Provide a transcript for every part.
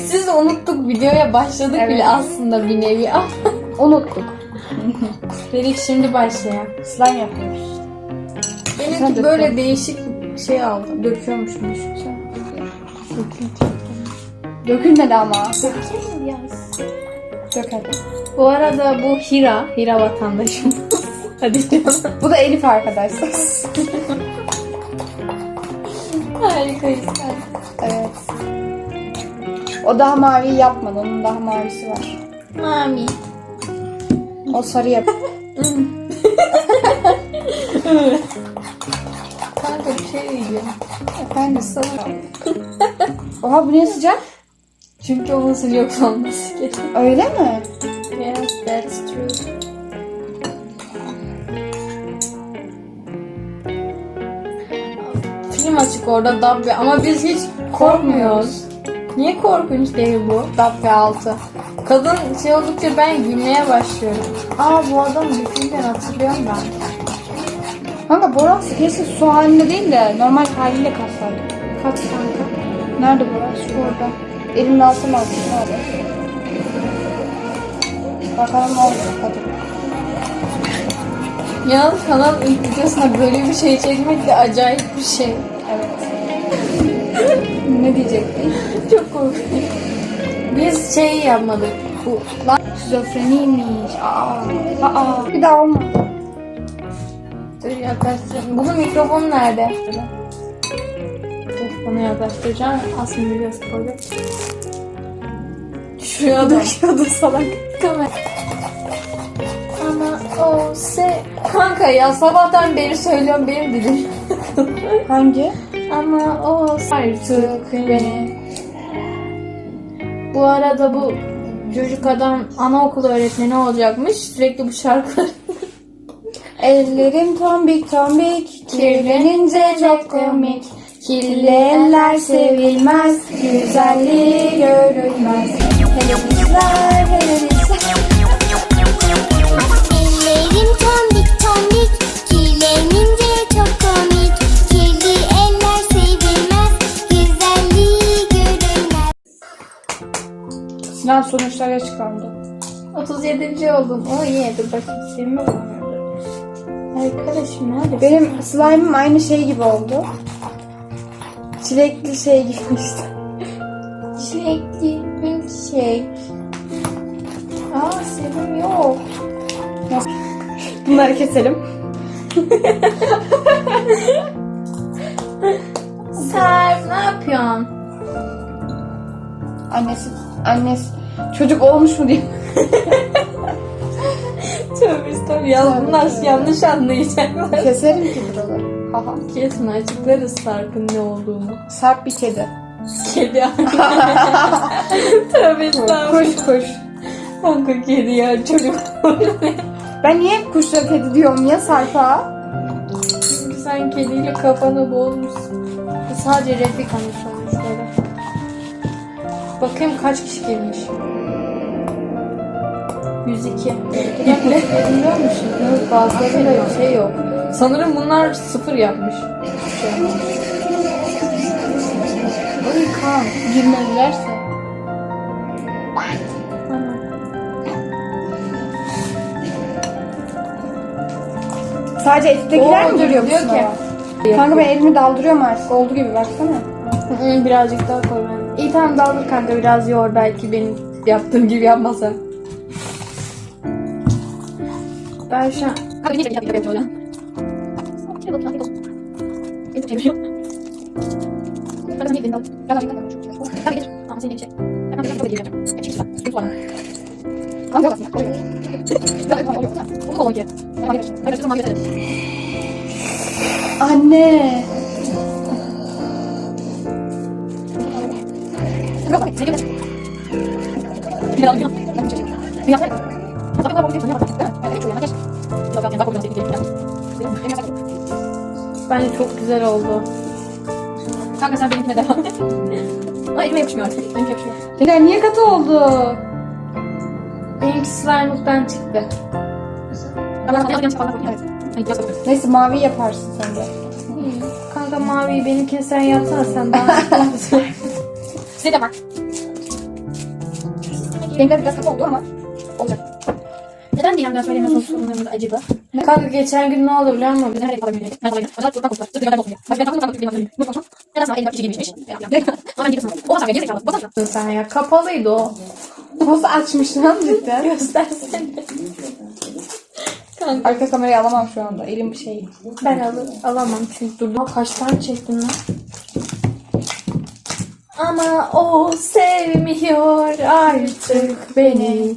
Gereksiz unuttuk videoya başladık Evet. bile aslında bir nevi. Ah, Unuttuk. Dedik şimdi başlayalım. Slime yapıyoruz. Benimki böyle bakalım. değişik şey aldım. Döküyormuşum düşünsene. Dökülmedi ama. Dökeyim biraz. Dök hadi. Bu arada bu Hira, Hira vatandaşımız. Hadi canım. Bu da Elif arkadaşlar. Harikayız. evet. O daha mavi yapmadı. Onun daha mavisi var. Mami. O sarı yap. Kanka bir şey diyeceğim. Efendim sana. Oha bu niye sıcak? Çünkü onun sıcak olması gerek. Öyle mi? Yes, that's true. Film açık orada Dabbe ama biz hiç korkmuyoruz. Niye korkunç değil bu Dabbe 6? Kadın şey oldukça ben gülmeye başlıyorum. Aa bu adam bir filmden hatırlıyorum ben. Kanka Boras kesin su halinde değil de normal haliyle kalsaydı. Kaç kanka? Nerede Boras? Şu orada. Elimle alsam alsam olur? Bakalım ne olacak hadi. Yalnız kanal ilk videosuna böyle bir şey çekmek de acayip bir şey. Evet. ne diyecektin? Çok korkunç. Biz şey yapmadık. Bu lan Şizofreniymiş. Aa. Aa. Bir daha olma. Dur yaklaştıracağım. Bunun mikrofonu nerede? Bunu yaklaştıracağım. Aslında biliyorsun koyduk. Şuraya döküyordu salak. Kamera. Ama o se... Kanka ya sabahtan beri söylüyorum benim dilim. Hangi? Ama o artık beni. Bu arada bu çocuk adam anaokulu öğretmeni olacakmış. Sürekli bu şarkıları Ellerim tombik tombik, kirlenince çok komik. Kirli eller sevilmez, güzelliği görülmez. Hele bizler, hele Sınav sonuçları açıklandı. 37. oldum. O iyi dur bakayım sevimi bulamıyorum. Arkadaşım nerede? Benim slime'ım aynı şey gibi oldu. Çilekli şey gibi işte. Çilekli bir şey. Aa sevim yok. Bunları keselim. Serp ne yapıyorsun? Annesi, annesi çocuk olmuş mu diye. Tövbe estağfurullah. Ya bunlar yanlış anlayacaklar. Keserim ki buraları. Haha. Kesin açıklarız Sarp'ın ne olduğunu. Sarp bir kedi. Kedi Tövbe estağfurullah. Kuş kuş. Kanka kedi ya çocuk. Ben niye hep kuşla kedi diyorum ya Sarp'a? Çünkü sen kediyle kafanı boğmuşsun. Sadece replikanın sonuçları. Bakayım kaç kişi girmiş. 102. İple biliyor musun? Yok, bazılarında şey yok. Sanırım bunlar sıfır yapmış. Şey. Ay kan. Girmedilerse. Sadece ettekiler mi duruyor bu ki-? Kanka ben elimi daldırıyorum artık. Oldu gibi baksana. Birazcık daha koy ben. İyi tamam daldır kanka biraz yoğur belki benim yaptığım gibi 빨샤 아 괜히 제가 이렇게 저요 어, 이거 이거 이거 제대로 약간 이 된다 약간 이거 좀 약간 이게 아 선생님 이제 약간 이거 되게 좀 진짜 이거 하나 안 가봤어 거기 나 이거 어려워 이거 어디야 나 이거 내가 좀 많이 했어 안네 이거 봐 제대로 그냥 그냥 그냥 Bence çok güzel oldu. Kanka sen benimkine devam et. Ama elime yapışmıyor artık. Benimki yapışıyor. Tekrar niye katı oldu? Benimki slime'lıktan çıktı. Yanlış falan. Evet. Biraz bakıyorum. Neyse mavi yaparsın sen de. Kanka mavi benimkini sen yapsana sen daha Size de bak. Benimkiler biraz katı oldu ama olacak. Neden DM'den söylemiyorsunuz sorunlarımız acıdı? Kanka geçen gün ne oldu biliyor musun? Bizden nereye kadar gönderecek? Ben. Başka ben bir bir? Ama ben bir şey. ben lan? Ama o sevmiyor artık beni. Kanka ben dökünce daha mı kötü oldu? Ben gidip sıcak su koyacağım. Sen şunun üstünde kal. Keşke biraz katmasaydık. Versene ben kat. Birazcık. Rezil olur. Abi gel tatlı. Aa, telefonu nasıl verdi? Hayır. Tamam, ben. İnan diyor ki ben dışarıda merak etmeyin içeride ileride. Ben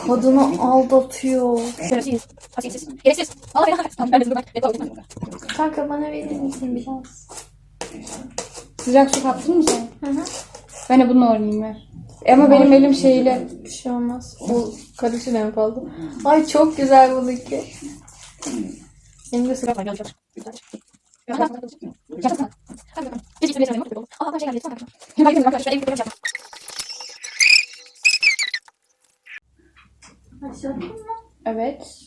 kadını aldatıyor. Hasiyetsiz. Gereksiz. Al beni. Tamam ben de dur bak. Kanka bana verir misin biraz? Sıcak su kattın mı sen? Hı hı. Ben de bununla oynayayım ver. Ama benim elim şeyle. Bir şey olmaz. O karışır en fazla. Ay çok güzel bununki. Benim de sıra. Gel. Güzel. Ya, ben- şey yok. Aa, ben şey geldi. Sana bakalım. Ben gidiyorum arkadaşlar. Evlilik yapacağım. Evet.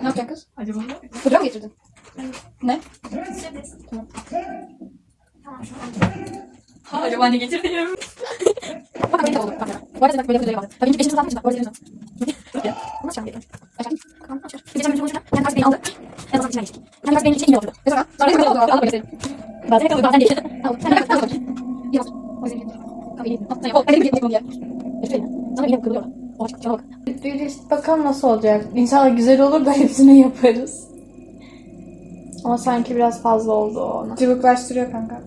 Ne yapacaksın kız? Acaba Fotoğraf mı getirdin? Ne? Ha, acaba ne getirdim? Bak benim de oldu. Bak, Bu arada bak böyle böyle kaldı. Tabii ki beşinci sınıftan mı? Bu arada. Ya, Nasıl şarkı getirdin? Aşağı. Tamam, aşağı. Bir geçen gün konuşurken kendi karşı beni aldı. Ben zaman içine geçtim. Kendi karşı benim için iyi oldu. Ne zaman? Sonra ne oldu? Al böyle senin. Bazen kalıyor bazen değil. Al. Sen de bak. Al. İyi olsun. O yüzden Kahve iyi. Al. Sen yap. Ben de bir gitmek diye. İşte ya. Sana yine kırılıyor. Çabuk. Bir işte bakalım nasıl olacak. İnşallah güzel olur da hepsini yaparız. Ama sanki biraz fazla oldu o ona. Cıvıklaştırıyor kanka.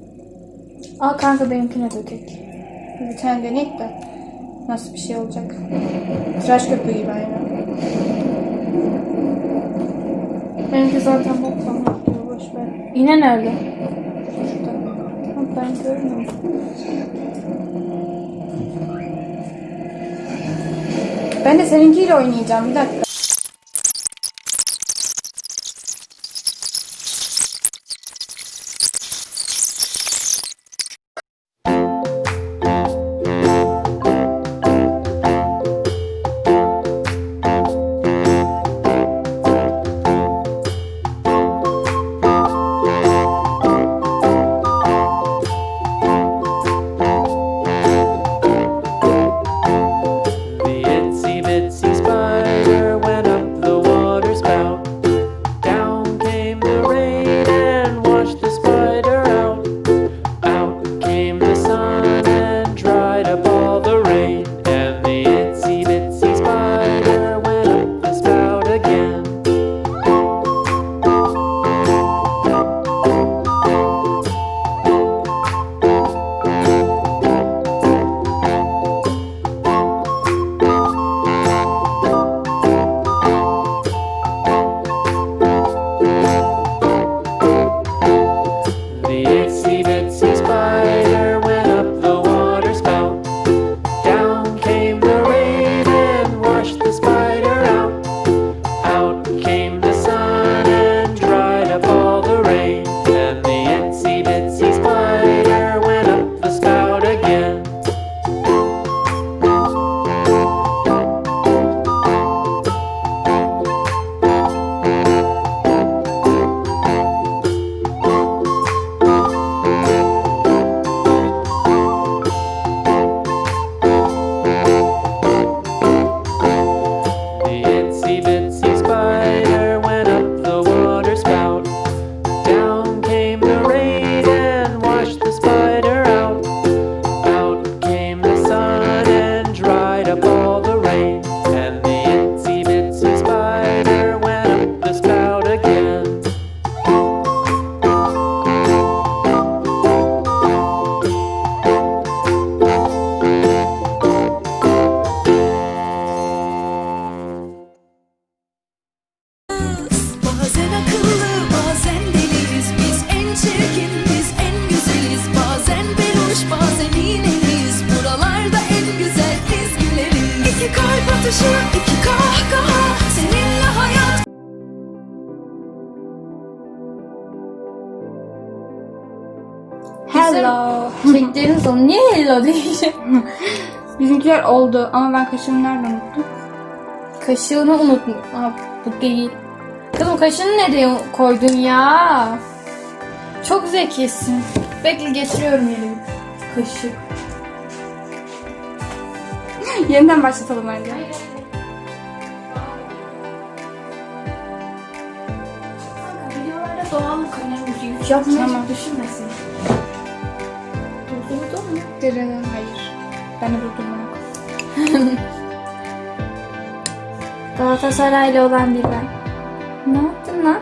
Al kanka benimkine dökek. Bir tane deneyip de nasıl bir şey olacak. Tıraş köpüğü gibi aynı. Benimki zaten boktan bakıyor. Boş ver. İğne nerede? Şurada. Ben görmüyorum. Ben de seninkiyle oynayacağım. Bir dakika. Tartışır iki kahkaha Seninle hayat Hello. Çektiğiniz onu niye hello diyeceğim? Bizimkiler oldu ama ben kaşığımı nerede unuttum? Kaşığını unutma. Aa, bu değil. Kızım kaşığını nereye koydun ya? Çok zekisin. Bekle getiriyorum elimi. Kaşık. Yeniden başlatalım bence. Videolarda doğallık önemli. Yapmayı Tamam. düşünmesin. Durdurdu mu? Dırırı, Hayır. Ben de durdurma yok. Galatasaraylı olan bir ben. Ne yaptın lan?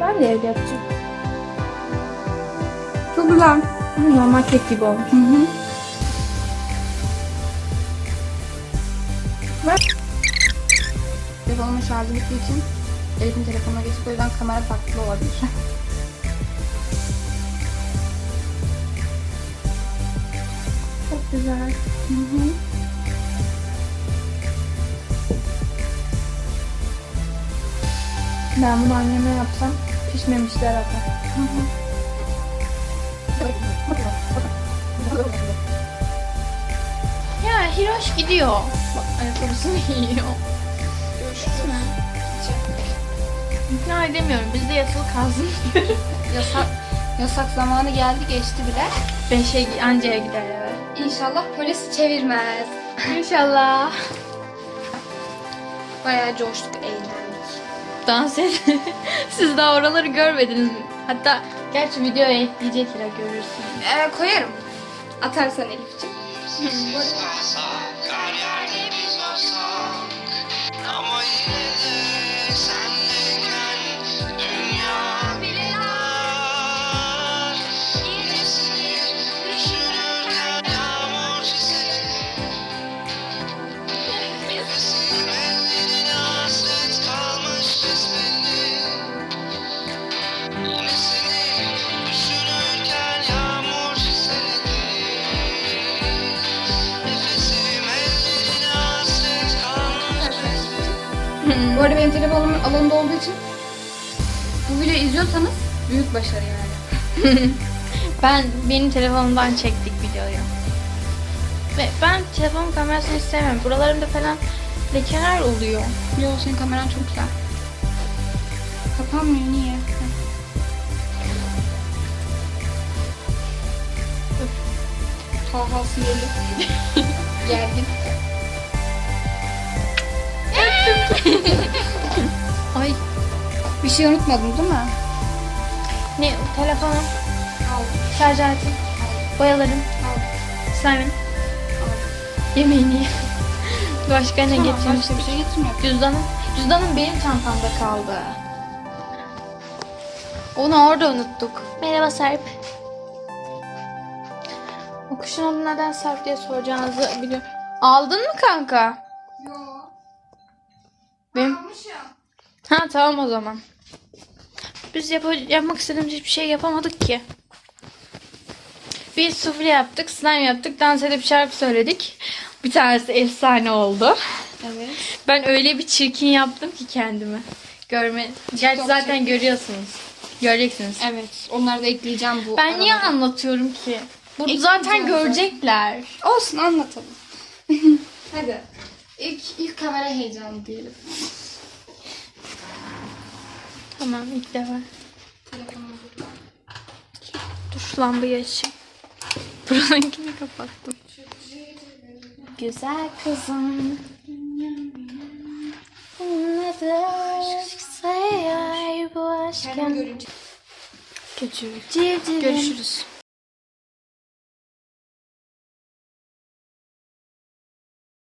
Ben de öyle yapacağım. Çok güzel. Normal kek gibi olmuş. Hı hı. Telefonumun şarjı bittiği için Elif'in telefonuna geçip o yüzden kamera farklı olabilir. Çok güzel. Hı hı. Ben bunu anneme yapsam pişmemişler atar. Ya Hiroş gidiyor. Bak ayakkabısını giyiyor. Görüşürüz mü? İkna edemiyorum. Bizde yatılı kalsın. Yasak, yasak zamanı geldi geçti bile. Beşe ancaya gider eve. İnşallah polis çevirmez. İnşallah. Bayağı coştuk, eğlendik. Dans edin. Siz daha oraları görmediniz mi? Hatta gerçi videoya ekleyecekler görürsünüz. Ee, koyarım. Atarsan Elif'ciğim. Mandi. Telefonumun alanında olduğu için bu videoyu izliyorsanız büyük başarı yani. Ben benim telefonumdan çektik videoyu. Ve ben telefon kamerasını istemem. Buralarında falan lekeler oluyor. Yo senin kameran çok güzel. Kapanmıyor niye? Taha sinirli. Gergin. Bir şey unutmadın değil mi? ne telefonum, Al. şarj aletim, boyalarım, Al. slime'ın, yemeğini ye. Başka ne Tamam, getirmiş? başka bir şey getirmiyor. Cüzdanım. Cüzdanım benim çantamda kaldı. Onu orada unuttuk. Merhaba Serp. O kuşun adı neden Serp diye soracağınızı biliyorum. Aldın mı kanka? Yo. Benim... Almışım. Ha tamam o zaman. Biz yap yapmak istediğimiz hiçbir şey yapamadık ki. Bir sufle yaptık, slime yaptık, dans edip şarkı söyledik. Bir tanesi efsane oldu. Evet. Ben öyle bir çirkin yaptım ki kendimi. Görme. Gerçi zaten görüyorsunuz. Göreceksiniz. Evet. Onları da ekleyeceğim bu Ben niye aralara. anlatıyorum ki? Bu Ekleyeceğim zaten zaten. görecekler. Olsun anlatalım. Hadi. İlk, ilk kamera heyecanı diyelim. Tamam ilk defa. Dur lambayı açayım. Buradakini kapattım. Güzel kızım. Sayar bu aşkın? Görüşürüz.